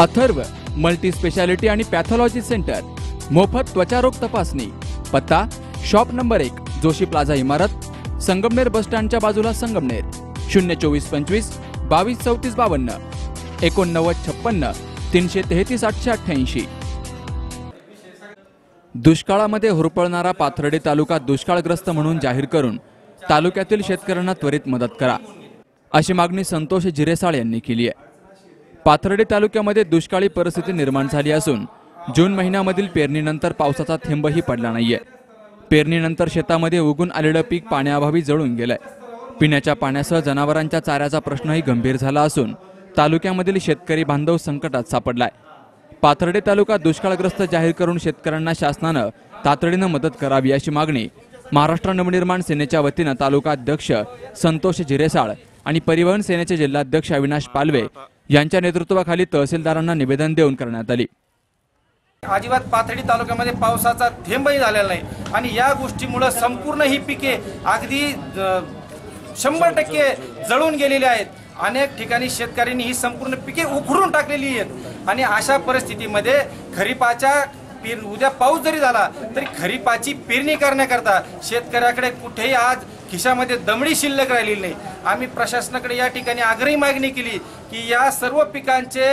Atharva multi speciality आणि pathology centre मोफत त्वचारोग तपासणी पत्ता शॉप नंबर एक जोशी प्लाझा इमारत संगमनेर बस स्टँडच्या बाजूला संगमनेर शून्य चोवीस पंचवीस बावीस चौतीस बावन्न एकोणनव्वद छप्पन्न तीनशे तेहतीस आठशे अठ्ठ्याऐंशी. दुष्काळामध्ये होरपळणारा पाथर्डी तालुका दुष्काळग्रस्त म्हणून जाहीर करून तालुक्यातील शेतकऱ्यांना त्वरित मदत करा. अशी मागणी संतोष जिरेसाळ यांनी केली आहे. पाथर्डी तालुक्यामध्ये दुष्काळी परिस्थिती निर्माण झाली असून जून महिन्यामधील पेरणीनंतर पावसाचा थेंबही पडला नाहीये. पेरणीनंतर शेतामध्ये उगून आलेलं पीक पाण्याअभावी जळून गेलंय. पिण्याच्या पाण्यासह जनावरांच्या चाऱ्याचा प्रश्नही गंभीर झाला असून तालुक्यामधील शेतकरी बांधव संकटात सापडलाय. पाथर्डे तालुका दुष्काळग्रस्त जाहीर करून शेतकऱ्यांना शासनानं तातडीनं मदत करावी अशी मागणी महाराष्ट्र नवनिर्माण सेनेच्या वतीनं तालुका अध्यक्ष संतोष जिरेसाळ आणि परिवहन सेनेचे जिल्हाध्यक्ष अविनाश पालवे यांच्या नेतृत्वाखाली तहसीलदारांना निवेदन देऊन करण्यात आली. अजिबात पाथडी तालुक्यामध्ये पावसाचा थेंबही झालेला नाही. आणि या गोष्टीमुळं संपूर्ण ही पिके अगदी शंभर टक्के जळून गेलेली आहेत. अनेक ठिकाणी शेतकऱ्यांनी ही संपूर्ण पिके उखडून टाकलेली आहेत. आणि अशा परिस्थितीमध्ये खरीपाच्या पेर उद्या पाऊस जरी झाला तरी खरीपाची पेरणी करण्याकरता शेतकऱ्याकडे कुठेही आज खिशामध्ये दमडी शिल्लक राहिलेली नाही. आम्ही प्रशासनाकडे या ठिकाणी आग्रही मागणी केली की या सर्व पिकांचे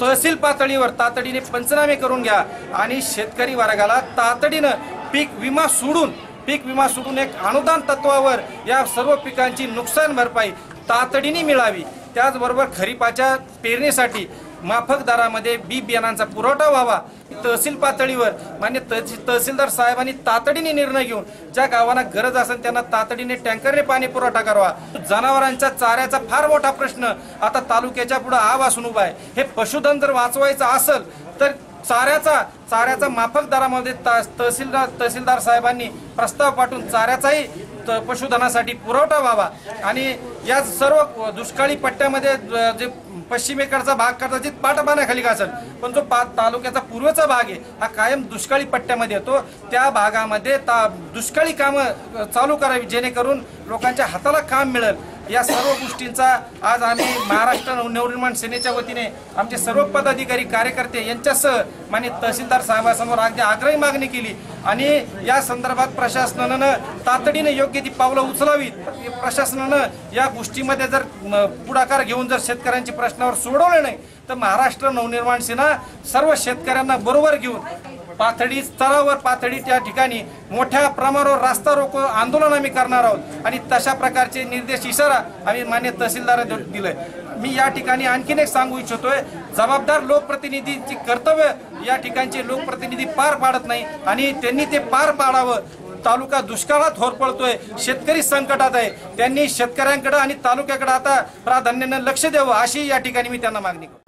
तहसील पातळीवर तातडीने पंचनामे करून घ्या आणि शेतकरी वर्गाला तातडीनं पीक विमा सोडून पीक विमा सोडून एक अनुदान तत्वावर या सर्व पिकांची नुकसान भरपाई तातडीने मिळावी. त्याचबरोबर खरीपाच्या पेरणीसाठी माफक दरामध्ये बी बियाणांचा पुरवठा व्हावा. तहसील पातळीवर मान्य तहसीलदार साहेबांनी तातडीने निर्णय घेऊन ज्या गावांना गरज असेल त्यांना तातडीने टँकरने पाणी पुरवठा करावा. जनावरांच्या चाऱ्याचा फार मोठा प्रश्न आता तालुक्याच्या पुढे आव असून उभा आहे. हे पशुधन जर वाचवायचं असेल तर चाऱ्याचा चाऱ्याचा माफक दरामध्ये ता- तहसीलदार तहसीलदार साहेबांनी प्रस्ताव पाठवून चाऱ्याचाही त- पशुधनासाठी पुरवठा व्हावा. आणि या सर्व दुष्काळी पट्ट्यामध्ये जे पश्चिमेकडचा भाग कदाचित पाठपाण्याखाली पाटापाण्याखाली का असेल पण जो पा तालुक्याचा पूर्वचा भाग आहे हा कायम दुष्काळी पट्ट्यामध्ये येतो. त्या भागामध्ये ता दुष्काळी कामं चालू करावी जेणेकरून लोकांच्या हाताला काम मिळेल. या सर्व गोष्टींचा आज आम्ही महाराष्ट्र नवनिर्माण सेनेच्या वतीने आमचे सर्व पदाधिकारी कार्यकर्ते यांच्यासह माने तहसीलदार साहेबांसमोर अगदी आग्रही मागणी केली. आणि या संदर्भात प्रशासनानं तातडीने योग्य ती पावलं उचलावीत. प्रशासनानं या गोष्टीमध्ये जर पुढाकार घेऊन जर शेतकऱ्यांच्या प्रश्नावर सोडवले नाही तर महाराष्ट्र नवनिर्माण सेना सर्व शेतकऱ्यांना बरोबर घेऊन पाथडी स्तरावर पाथडी त्या ठिकाणी मोठ्या प्रमाणावर रास्ता रोको आंदोलन आम्ही करणार आहोत. आणि तशा प्रकारचे निर्देश इशारा आम्ही मान्य तहसीलदारांना दिलंय. मी या ठिकाणी आणखीन एक सांगू इच्छितोय जबाबदार लोकप्रतिनिधीची कर्तव्य या ठिकाणचे लोकप्रतिनिधी पार पाडत नाही आणि त्यांनी ते पार पाडावं. तालुका दुष्काळात होरपळतोय शेतकरी संकटात आहे. त्यांनी शेतकऱ्यांकडे आणि तालुक्याकडे आता प्राधान्यानं लक्ष द्यावं अशी या ठिकाणी मी त्यांना मागणी करतो.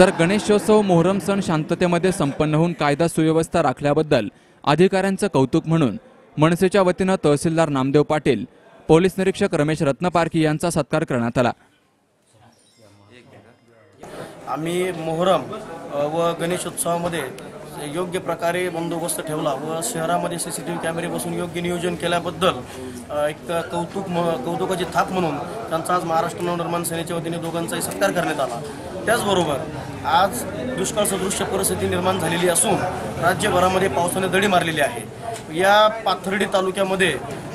तर गणेशोत्सव मोहरम सण शांततेमध्ये संपन्न होऊन कायदा सुव्यवस्था राखल्याबद्दल अधिकाऱ्यांचं कौतुक म्हणून मनसेच्या वतीनं तहसीलदार नामदेव पाटील पोलीस निरीक्षक रमेश रत्नपारखी यांचा सत्कार करण्यात आला. आम्ही मोहरम व गणेशोत्सवामध्ये योग्य प्रकारे बंदोबस्त ठेवला व शहरामध्ये सी सी टी व्ही कॅमेरे बसून योग्य नियोजन केल्याबद्दल एक कौतुक म- कौतुकाची थाप म्हणून त्यांचा आज महाराष्ट्र नवनिर्माण सेनेच्या वतीने दोघांचाही सत्कार करण्यात आला. त्याचबरोबर आज दुष्काळ सदृश्य परिस्थिती निर्माण झालेली असून राज्यभरामध्ये पावसाने दडी मारलेली आहे. या पाथर्डी तालुक्यामध्ये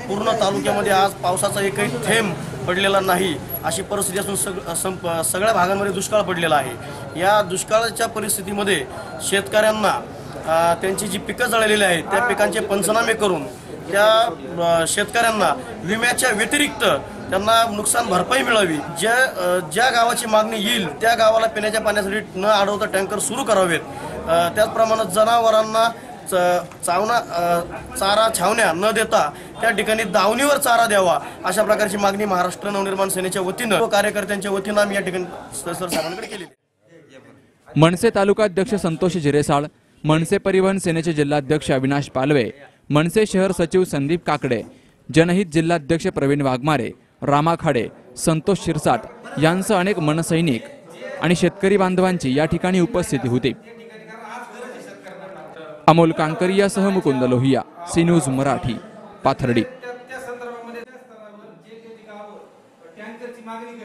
पूर्ण तालुक्यामध्ये आज पावसाचा एकही थेंब पडलेला नाही. अशी परिस्थिती असून सग संप सगळ्या भागांमध्ये दुष्काळ पडलेला आहे. या दुष्काळाच्या परिस्थितीमध्ये शेतकऱ्यांना त्यांची जी पिकं जळलेली आहेत त्या पिकांचे पंचनामे करून त्या शेतकऱ्यांना विम्याच्या व्यतिरिक्त त्यांना नुकसान भरपाई मिळावी ज्या ज्या गावाची मागणी येईल त्या गावाला पिण्याच्या पाण्यासाठी न अडवता टँकर सुरू करावेत त्याचप्रमाणे जनावरांना च- चावना चारा छावण्या न देता त्या ठिकाणी दावणीवर चारा द्यावा अशा प्रकारची मागणी महाराष्ट्र नवनिर्माण सेनेच्या वतीनं व कार्यकर्त्यांच्या वतीनं आम्ही या ठिकाणी साहेबांकडे केली आहे. मनसे तालुकाध्यक्ष संतोष जिरेसाळ मनसे परिवहन सेनेचे जिल्हाध्यक्ष अविनाश पालवे मनसे शहर सचिव संदीप काकडे जनहित जिल्हाध्यक्ष प्रवीण वाघमारे रामा खाडे संतोष शिरसाट यांसह अनेक मनसैनिक आणि शेतकरी बांधवांची या ठिकाणी उपस्थिती होती. अमोल कांकरियासह मुकुंद लोहिया सी न्यूज मराठी पाथर्डी.